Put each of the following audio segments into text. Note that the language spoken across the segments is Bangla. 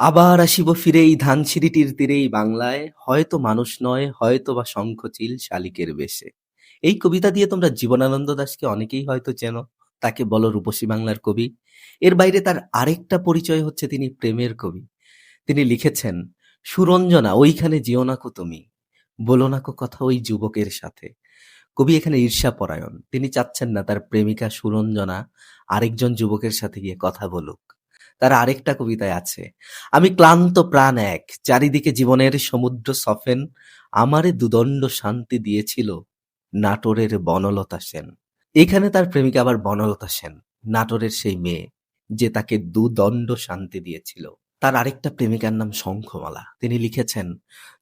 আবার আসিব ফিরে এই ধানসিঁড়িটির তীরেই বাংলায়, হয়তো মানুষ নয়, হয়তো বা শঙ্খচিল শালিকের বেশে। এই কবিতা দিয়ে তোমরা জীবনানন্দ দাশকে অনেকেই হয়তো চেনো। তাকে বলো রূপসী বাংলার কবি। এর বাইরে তার আরেকটা পরিচয় হচ্ছে তিনি প্রেমের কবি। তিনি লিখেছেন, সুরঞ্জনা ওইখানে যেও নাকো তুমি, বলো নাকো কথা ওই যুবকের সাথে। কবি এখানে ঈর্ষাপরায়ণ। তিনি চাচ্ছেন না তার প্রেমিকা সুরঞ্জনা আরেকজন যুবকের সাথে গিয়ে কথা বলুক। তার আরেকটা কবিতায় আছে, আমি ক্লান্ত প্রাণ এক, চারিদিকে জীবনের সমুদ্র সফেন, আমারে দুদণ্ড শান্তি দিয়েছিল নাটোরের বনলতা সেন। এখানে তার প্রেমিকা আবার বনলতা সেন, নাটোরের সেই মেয়ে যে তাকে দুদণ্ড শান্তি দিয়েছিল। তার আরেকটা প্রেমিকার নাম শঙ্খমালা। তিনি লিখেছেন,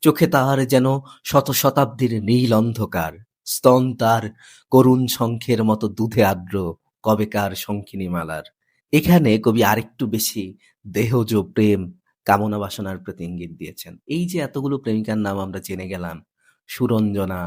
চোখে তাহার যেন শত শতাব্দীর নীল অন্ধকার, স্তন তার করুণ শঙ্খের মতো দুধে আর্দ্র কবেকার শঙ্খিনী মালার। এখানে কবি আরেকটু বেশি দেহজ প্রেম কামনা বাসনার প্রতি ইঙ্গিত দিয়েছেন। এই যে এতগুলো প্রেমিকার নাম আমরা জেনে গেলাম, সুরঞ্জনা,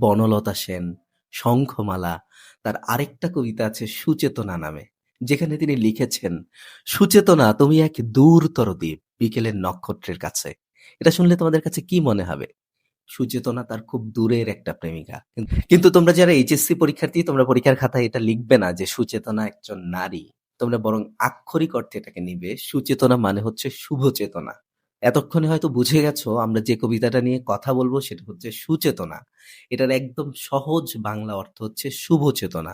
বনলতা সেন, শঙ্খমালা, তার আরেকটা কবিতা আছে সুচেতনা নামে, যেখানে তিনি লিখেছেন, সুচেতনা তুমি এক দূরতর দ্বীপ বিকেলের নক্ষত্রের কাছে। এটা শুনলে তোমাদের কাছে কি মনে হবে? সুচেতনা তার খুব দূরের একটা প্রেমিকা। কিন্তু তোমরা যারা এইচএসসি পরীক্ষার্থী তোমরা পরীক্ষার খাতায় এটা লিখবে না যে সুচেতনা একজন নারী। তোমরা বরং আক্ষরিক অর্থে এটাকে নিবে সুচেতনা মানে হচ্ছে শুভ চেতনা। এতক্ষণে হয়তো বুঝে গেছো আমরা যে কবিতাটা নিয়ে কথা বলব সেটা হচ্ছে সুচেতনা। এটার একদম সহজ বাংলা অর্থ হচ্ছে শুভ চেতনা।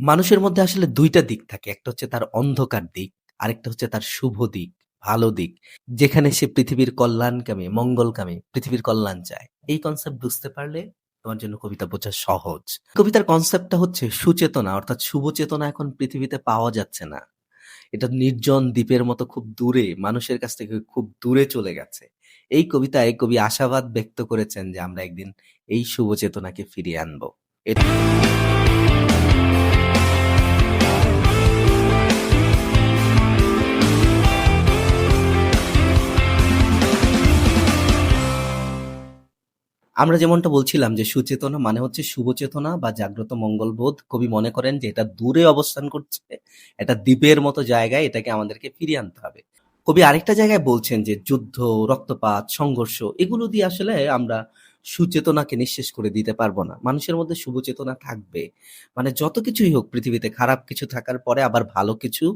মানুষের মধ্যে আসলে দুইটা দিক থাকে। একটা হচ্ছে তার অন্ধকার দিক, আরেকটা হচ্ছে তার শুভ দিক, ভালো দিক। যেখানে সে পৃথিবীর কল্যাণকামী, মঙ্গলকামী, পৃথিবীর কল্যাণ চায়। এই কনসেপ্ট বুঝতে পারলে তোমার জন্য কবিতা বোঝা সহজ। কবিতার কনসেপ্টটা হচ্ছে সুচেতনা, অর্থাৎ শুভচেতনা এখন পৃথিবীতে পাওয়া যাচ্ছে না। এটা নির্জন দ্বীপের মতো খুব দূরে, মানুষের কাছ থেকে খুব দূরে চলে গেছে। এই কবিতায় কবি আশাবাদ ব্যক্ত করেছেন যে আমরা একদিন এই শুভ চেতনাকে ফিরিয়ে আনব। এটা আমরা যেমনটা বলছিলাম যে সুচেতনা মানে হচ্ছে শুভ চেতনা বা জাগ্রত মঙ্গলবোধ। কবি মনে করেন যে এটা দূরে অবস্থান করছে। এটা দ্বীপের মতো জায়গায় এটাকে আমাদেরকে ফিরিয়ে আনতে হবে। কবি আরেকটা জায়গায় বলছেন যে যুদ্ধ, রক্তপাত, সংঘর্ষ এগুলো দিয়ে আসলে আমরা সুচেতনাকে নিঃশেষ করে দিতে পারব না। মানুষের মধ্যে শুভ চেতনা থাকবে। মানে যত কিছুই হোক পৃথিবীতে খারাপ কিছু থাকার পরে আবার ভালো কিছু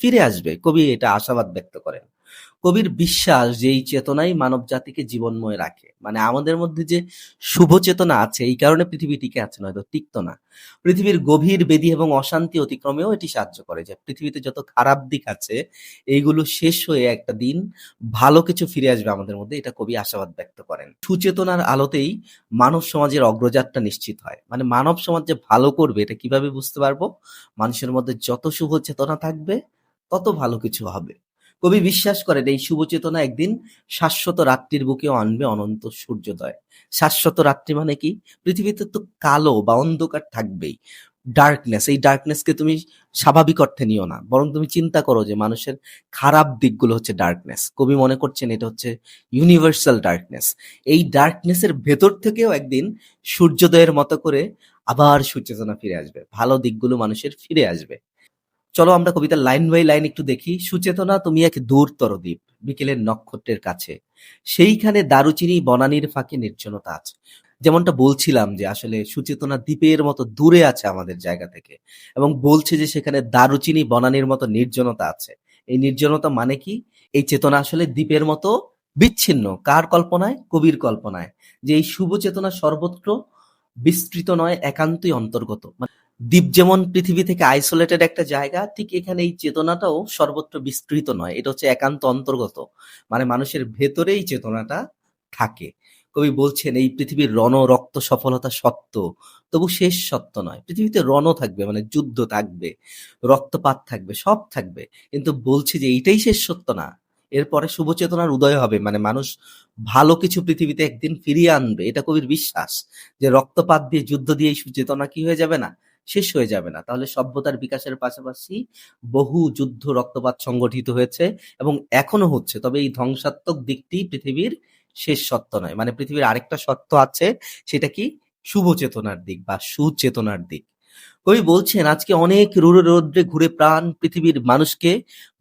ফিরে আসবে। কবি এটা আশাবাদ ব্যক্ত করেন। কবির বিশ্বাস যে এই চেতনাই মানব জাতিকে জীবনময় রাখে। মানে আমাদের মধ্যে যে শুভ চেতনা আছে, এই কারণে পৃথিবী টিকে আছে নয়তো তিক্ত না। পৃথিবীর গভীর বেদি এবং অশান্তি অতিক্রমেও এটি সাহায্য করে যে পৃথিবীতে যত খারাপ দিক আছে, এইগুলো শেষ হয়ে একটা দিন ভালো কিছু ফিরে আসবে আমাদের মধ্যে, এটা কবি আশাবাদ ব্যক্ত করেন। সুচেতনার আলোতেই মানব সমাজের অগ্রযাত্রা নিশ্চিত হয়। মানে মানব সমাজ যে ভালো করবে, এটা কীভাবে বুঝতে পারব? মানুষের মধ্যে যত শুভ চেতনা থাকবে, তত ভালো কিছু হবে। কবি বিশ্বাস করেন, এই শুভ চেতনা একদিন শাশ্বত রাত্রির বুকেও আনবে অনন্ত সূর্যোদয়। শাশ্বত রাত্রি মানে কি? পৃথিবীতে তো কালো বা অন্ধকার থাকবেই। ডার্কনেস এই ডার্কনেসকে তুমি স্বাভাবিক অর্থে নিও না। বরং তুমি চিন্তা করো যে মানুষের খারাপ দিকগুলো হচ্ছে ডার্কনেস। কবি মনে করছেন এটা হচ্ছে ইউনিভার্সাল ডার্কনেস। এই ডার্কনেসের ভেতর থেকেও একদিন সূর্যোদয়ের মতো করে আবার সুচেতনা ফিরে আসবে। ভালো দিকগুলো মানুষের ফিরে আসবে। চলো আমরা কবিতার লাইন বাই লাইন একটু দেখি। সুচেতনা তুমি এক দূরতর দ্বীপ, বিকেলের নক্ষত্রের কাছে। সেইখানে দারুচিনি বনানীর ফাঁকে নির্জনতা আছে। যেমনটা বলছিলাম যে আসলে সুচেতনা দ্বীপের মতো দূরে আছে আমাদের জায়গা থেকে এবং বলছে যে সেখানে দারুচিনি বনানীর মতো নির্জনতা আছে। এই নির্জনতা মানে কি? এই চেতনা আসলে দ্বীপের মতো বিচ্ছিন্ন। কার কল্পনায়? কবির কল্পনায়। যে এই শুভ চেতনা সর্বত্র বিস্তৃত নয় একান্তই অন্তর্গত। দ্বীপ যেমন পৃথিবী থেকে আইসোলেটেড একটা জায়গা ঠিক এখানে এই চেতনাটাও সর্বত্র বিস্তৃত নয়। এটা হচ্ছে একান্ত অন্তর্গত। মানে মানুষের ভেতরেই চেতনাটা থাকে। কবি বলছেন এই পৃথিবীর রণ রক্ত সফলতা সত্য তবু শেষ সত্য নয়। পৃথিবীতে রণও থাকবে মানে যুদ্ধ থাকবে, রক্তপাত থাকবে, সব থাকবে। কিন্তু বলছে যে এইটাই শেষ সত্য না। এরপরে শুভ চেতনার উদয় হবে মানে মানুষ ভালো কিছু পৃথিবীতে একদিন ফিরিয়ে আনবে। এটা কবির বিশ্বাস। যে রক্তপাত দিয়ে যুদ্ধ দিয়ে সুচেতনা কি হয়ে যাবে না? শেষ হয়ে যাবে না। তাহলে সভ্যতার বিকাশের পাশাপাশি বহু যুদ্ধ রক্তপাত সংগঠিত হয়েছে এবং এখনও হচ্ছে। তবে এই ধ্বংসাত্মক দিকটি পৃথিবীর শেষ সত্য নয়। মানে পৃথিবীর আরেকটা সত্য আছে, সেটা কি? শুভ চেতনার দিক বা সুচেতনার দিক। কবি বলছেন, আজকে অনেক রুড়ো রৌদ্রে ঘুরে প্রাণ পৃথিবীর মানুষকে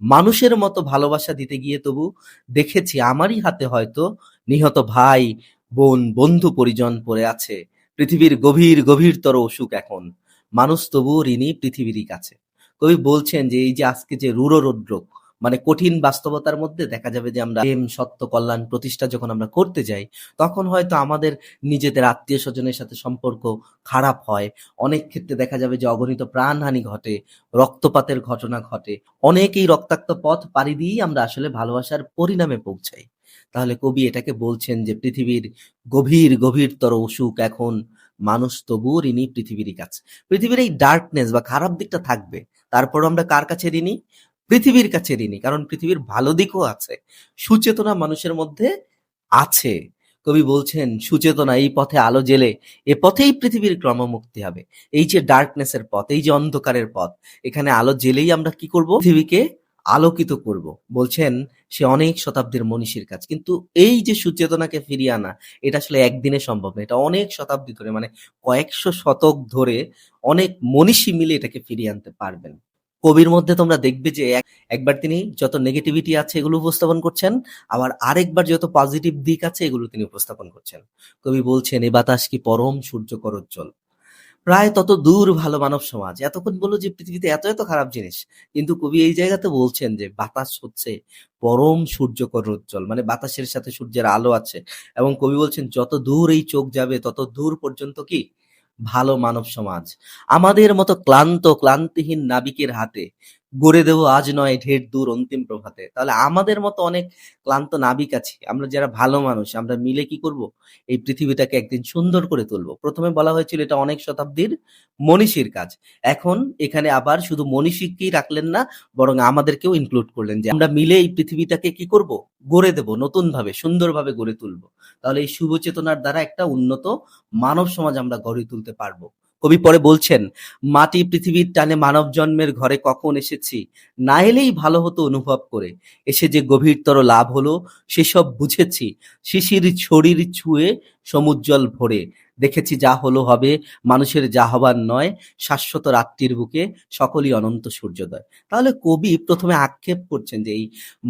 মানুষের মতো ভালোবাসা দিতে গিয়ে তবু দেখেছি আমারই হাতে হয়তো নিহত ভাই, বোন, বন্ধু, পরিজন পড়ে আছে পৃথিবীর গভীর, গভীরতর অসুখ এখন মানুষ তবুও ঋণী পৃথিবীরই কাছে। কবি বলছেন যে, এই যে আজকে যে রুড়ো রৌদ্র মানে কঠিন বাস্তবতার মধ্যে দেখা যাবে যে আমরা প্রেম, সত্য, কল্যাণ প্রতিষ্ঠা যখন আমরা করতে যাই, তখন হয়তো আমাদের নিজেদের আত্মীয় স্বজনের সাথে সম্পর্ক খারাপ হয়। অনেক ক্ষেত্রে দেখা যাবে যে অগণিত প্রাণহানি ঘটে, রক্তপাতের ঘটনা ঘটে। অনেকেই রক্তাক্ত পথ পাড়ি দিয়েই আমরা আসলে ভালোবাসার পরিণামে পৌঁছাই। তাহলে কবি এটাকে বলছেন যে, পৃথিবীর গভীর, গভীরতর অসুখ এখন মানুষ তবুও ঋণী পৃথিবীরই কাছে। পৃথিবীর এই ডার্কনেস বা খারাপ দিকটা থাকবে তারপর আমরা কার কাছে ঋণী? পৃথিবীর কাছে ঋণী, কারণ পৃথিবীর ভালো দিকও আছে, সুচেতনা মানুষের মধ্যে আছে। কবি বলছেন, সুচেতনা এই পথে আলো জেলে, এ পথেই পৃথিবীর ক্রমমুক্তি হবে। এই যে ডার্কনেসের পথ, এই যে অন্ধকারের পথ, এখানে আলো জেলেই আমরা কি করব? পৃথিবীকে আলোকিত করব। বলছেন সে অনেক শতাব্দীর মনীষীর কাজ। কিন্তু এই যে সুচেতনাকে ফিরিয়ে আনা, এটা আসলে একদিনে সম্ভব না এটা অনেক শতাব্দী ধরে মানে কয়েকশো শতক ধরে অনেক মনীষী মিলে এটাকে ফিরিয়ে আনতে পারবেন। কবির মধ্যে তোমরা দেখবে যে এক- একবার তিনি যত নেগেটিভিটি আছে এগুলো উপস্থাপন করছেন, আবার আরেকবার যত পজিটিভ দিক আছে এগুলো তিনি উপস্থাপন করছেন। কবি বলছেন, এ বাতাস কি পরম সূর্য উজ্জ্বল প্রায় তত দূর ভালো মানব সমাজ। এতক্ষণ বলল যে, পৃথিবীতে এত এত খারাপ জিনিস। কিন্তু কবি এই জায়গাতে বলছেন যে, বাতাস হচ্ছে পরম সূর্যকর উজ্জ্বল মানে বাতাসের সাথে সূর্যের আলো আছে। এবং কবি বলছেন, যত দূর এই চোখ যাবে, তত দূর পর্যন্ত কি? ভালো মানব সমাজ। আমাদের মতো ক্লান্ত, ক্লান্তিহীন নাবিকের হাতে গড়ে দেবো, আজ নয়, ঢের দূর, অন্তিম প্রভাতে। তাহলে আমাদের মতো অনেক ক্লান্ত নাবিক আছে। আমরা যারা ভালো মানুষ, আমরা মিলে কি করব? এই পৃথিবীটাকে একদিন সুন্দর করে তুলবো। প্রথমে বলা হয়েছিল এটা অনেক শতাব্দীর মনীষীর কাজ। এখন এখানে আবার শুধু মনীষীকেই রাখলেন না, বরং আমাদেরকেও ইনক্লুড করলেন যে আমরা মিলে এই পৃথিবীটাকে কি করব? গড়ে দেব নতুন ভাবে সুন্দরভাবে গড়ে তুলবো। তাহলে এই শুভ চেতনার দ্বারা একটা উন্নত মানব সমাজ আমরা গড়ে তুলতে পারব। কবি পরে বলছেন, মাটি পৃথিবীর টানে মানব জন্মের ঘরে কখন এসেছি? না এলেই ভালো হতো অনুভব করে। এসে যে গভীরতর লাভ হলো, সেসব বুঝেছি। শিশির ছড়ির ছুঁয়ে সমুজ্জ্বল ভরে। দেখেছি যা হলো হবে, মানুষের যা হবার নয়, শাশ্বত রাত্রির বুকে সকলই অনন্ত সূর্যোদয়। তাহলে কবি প্রথমে আক্ষেপ করছেন যে এই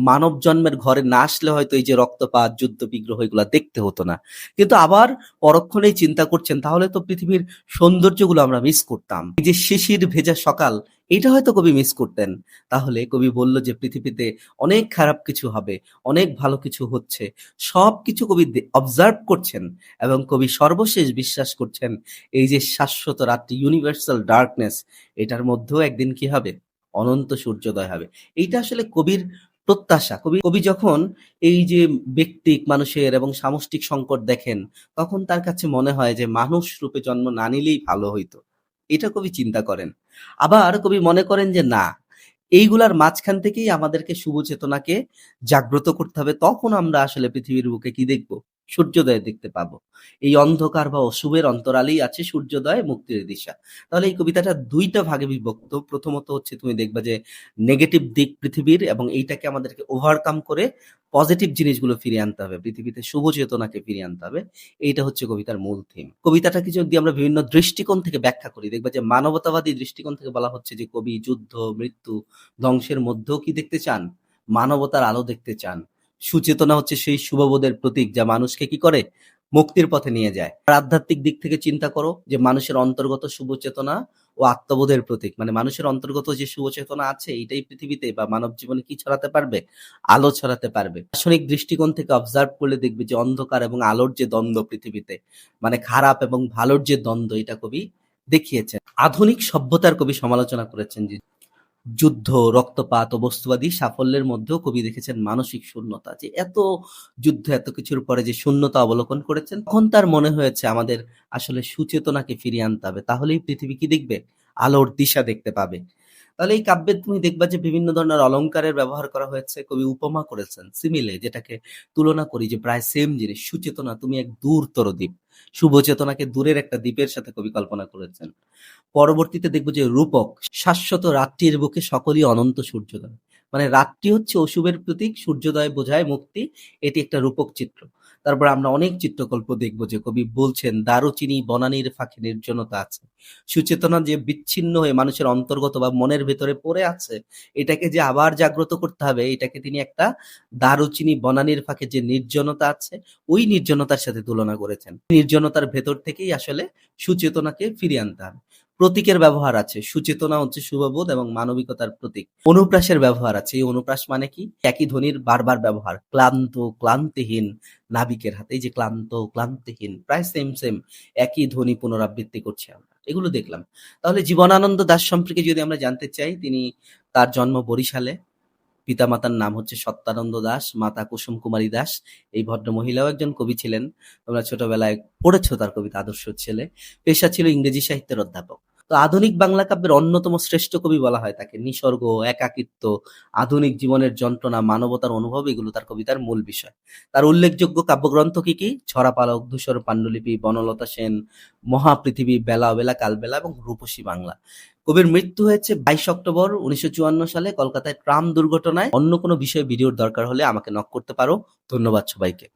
মানব জন্মের ঘরে না আসলে হয়তো এই যে রক্তপাত, যুদ্ধ বিগ্রহ এগুলা দেখতে হতো না। কিন্তু আবার পরক্ষণেই চিন্তা করছেন, তাহলে তো পৃথিবীর সৌন্দর্যগুলো আমরা মিস করতাম। এই যে শিশির ভেজা সকাল এটা হয়তো কবি মিস করতেন। তাহলে কবি বলল যে, পৃথিবীতে অনেক খারাপ কিছু হবে, অনেক ভালো কিছু হচ্ছে। সব কিছু কবি অবজার্ভ করছেন এবং কবি সর্বশেষ বিশ্বাস করছেন, এই যে শাশ্বত রাত্রি ইউনিভার্সাল ডার্কনেস এটার মধ্যেও একদিন কি হবে? অনন্ত সূর্যোদয় হবে। এইটা আসলে কবির প্রত্যাশা। কবি কবি যখন এই যে ব্যক্তিক, মানুষের এবং সামষ্টিক সংকট দেখেন, তখন তার কাছে মনে হয় যে, মানুষ রূপে জন্ম না নিলেই ভালো হইতো। এটা কবি চিন্তা করেন। আবার কবি মনে করেন যে, না, এইগুলার মাঝখান থেকেই আমাদেরকে শুভ চেতনাকে জাগ্রত করতে হবে, তখন আমরা আসলে পৃথিবীর বুকে কি দেখব? সূর্যোদয় দেখতে পাবো। এই অন্ধকার বা অশুভের অন্তরালেই আছে সূর্যোদয়, মুক্তির দিশা। তাহলে এই কবিতাটা দুইটা ভাগে বিভক্ত। প্রথমত হচ্ছে তুমি দেখবা যে নেগেটিভ দিক পৃথিবীর এবং এইটাকে আমাদেরকে ওভারকাম করে পজিটিভ জিনিসগুলো ফিরিয়ে আনতে হবে। পৃথিবীতে শুভ চেতনাকে ফিরিয়ে আনতে হবে। এইটা হচ্ছে কবিতার মূল থিম কবিতাটাকে যদি আমরা বিভিন্ন দৃষ্টিকোণ থেকে ব্যাখ্যা করি, দেখবা যে মানবতাবাদী দৃষ্টিকোণ থেকে বলা হচ্ছে যে কবি, যুদ্ধ, মৃত্যু, ধ্বংসের মধ্যেও কি দেখতে চান? মানবতার আলো দেখতে চান। সুচেতনা হচ্ছে সেই শুভবোধের প্রতীক যা মানুষকে কি করে? মুক্তির পথে নিয়ে যায়। আর আধ্যাত্মিক দিক থেকে চিন্তা করো যে মানুষের অন্তর্গত শুভ চেতনা ও আত্মবোধের প্রতীক। মানে মানুষের অন্তর্গত যে শুভ চেতনা আছে, এটাই পৃথিবীতে বা মানব জীবনে কি ছড়াতে পারবে? আলো ছড়াতে পারবে। দার্শনিক দৃষ্টিকোণ থেকে অবজার্ভ করলে দেখবে যে অন্ধকার এবং আলোর যে দ্বন্দ্ব পৃথিবীতে মানে খারাপ এবং ভালোর যে দ্বন্দ্ব, এটা কবি দেখিয়েছেন। আধুনিক সভ্যতার কবি সমালোচনা করেছেন যে যুদ্ধ, রক্তপাত ও বস্তুবাদী সাফল্যের মধ্যেও কবি দেখেছেন মানসিক শূন্যতা। যে এত যুদ্ধ, এত কিছুর পরে যে শূন্যতা অবলোকন করেছেন, তখন তার মনে হয়েছে আমাদের আসলে সুচেতনাকে ফিরিয়ে আনতে হবে। তাহলেই পৃথিবী কি দেখবে? আলোর দিশা দেখতে পাবে। তাহলে এই কাব্যে তুমি দেখবা যে বিভিন্ন ধরনের অলংকারের ব্যবহার করা হয়েছে কবি উপমা করেছেন সিমিলে যেটাকে তুলনা করি যে প্রায় সেম জিনিস সুচেতনা তুমি এক দূরতর দ্বীপ শুভ চেতনাকে দূরের একটা দ্বীপের সাথে কবি কল্পনা করেছেন পরবর্তীতে দেখব যে রূপক শাশ্বত রাত্রির বুকে সকলই অনন্ত সূর্যোদয় মানে রাতটি হচ্ছে অশুভের প্রতীক, সূর্যোদয় বোঝায় মুক্তি। এটি একটা রূপক চিত্র। তারপর আমরা অনেক চিত্রকল্প দেখব যে কবি বলছেন, দারুচিনি বনানীর ফাঁকে নির্জনতা আছে। সুচেতনা যে বিচ্ছিন্ন হয়ে মানুষের অন্তর্গত বা মনের ভেতরে পড়ে আছে, এটাকে যে আবার জাগ্রত করতে হবে, এটাকে তিনি একটা দারুচিনি বনানীর ফাঁকে যে নির্জনতা আছে, ওই নির্জনতার সাথে তুলনা করেছেন। নির্জনতার ভেতর থেকেই আসলে সুচেতনাকে ফিরিয়ে আনতে হবে। প্রতীকের ব্যবহার আছে। সুচেতনা হচ্ছে শুভবোধ এবং মানবিকতার প্রতীক। অনুপ্রাসের ব্যবহার আছে। এই অনুপ্রাস মানে কি? একই ধ্বনির বারবার ব্যবহার। ক্লান্ত, ক্লান্তিহীন নাবিকের হাতে। যে ক্লান্ত, ক্লান্তিহীন প্রায় সেম সেম একই ধ্বনি পুনরাবৃত্তি করছি আমরা। এগুলো দেখলাম। তাহলে জীবনানন্দ দাশ সম্পর্কে যদি আমরা জানতে চাই, তিনি তার জন্ম বরিশালে। পিতামাতার নাম হচ্ছে সত্যানন্দ দাস, মাতা কুসুম কুমারী দাস। এই ভদ্রমহিলাও একজন কবি ছিলেন। তোমরা ছোটবেলায় পড়েছ তার কবিতা 'আদর্শ ছেলে'। পেশা ছিল ইংরেজি সাহিত্যের অধ্যাপক। তো আধুনিক বাংলা কাব্যের অন্যতম শ্রেষ্ঠ কবি বলা হয় তাকে। নিসর্গ, একাকিত্ব, আধুনিক জীবনের যন্ত্রণা, মানবতার অনুভব এগুলো তার কবিতার মূল বিষয়। তার উল্লেখযোগ্য কাব্যগ্রন্থ কি, কি? ছড়াপালক, ধূসর পাণ্ডুলিপি, বনলতা সেন, মহাপৃথিবী, বেলা অবেলা, কালবেলা এবং রূপসী বাংলা। কবির মৃত্যু হয়েছে ২২ অক্টোবর ১৯৫৪ সালে কলকাতায় ট্রাম দুর্ঘটনায়। অন্য কোনো বিষয়ে ভিডিওর দরকার হলে আমাকে নক করতে পারো। ধন্যবাদ সবাইকে।